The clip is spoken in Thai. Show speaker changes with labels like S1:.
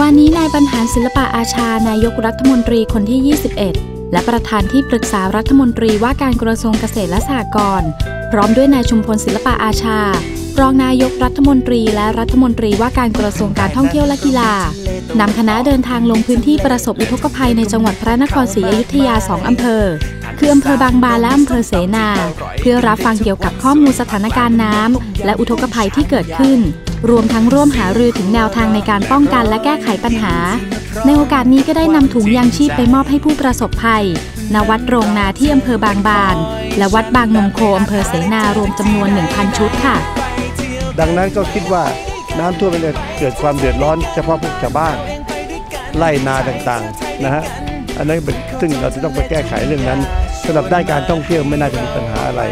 S1: วันนี้นายบรรหารศิลปะอาชานายกรัฐมนตรีคนที่ 21 และประธานที่ปรึกษารัฐมนตรีว่าการกระทรวงเกษตรและสหกรณ์พร้อมด้วยนายชุมพลศิลปะอาชา รองนายกรัฐมนตรีและรัฐมนตรีว่าการกระทรวงการท่องเที่ยวและกีฬานำคณะเดินทางลงพื้นที่ประสบอุทกภัยในจังหวัดพระนครศรีอยุธยาสองอำเภอ คืออำเภอบางบานและอำเภอเสนา เพื่อรับฟังเกี่ยวกับข้อมูลสถานการณ์น้ำและอุทกภัยที่เกิดขึ้น รวมทั้งร่วมหารือถึงแนวทางในการป้องกันและแก้ไขปัญหา ในโอกาสนี้ก็ได้นำถุงยางชีพไปมอบให้ผู้ประสบภัย ณ วัดโรงนาที่อำเภอบางบาน และวัดบางนมโคอำเภอเสนารวมจำนวน 1,000 ชุดค่ะ
S2: ดังนั้นก็คิดว่าน้ำท่วมมันจะเกิดความเดือดร้อนเฉพาะพวกชาวบ้านไร่นาต่างๆนะฮะอันนั้นเป็นซึ่งเราจะต้องไปแก้ไขเรื่องนั้นสำหรับด้านการท่องเที่ยวไม่น่าจะมีปัญหาอะไร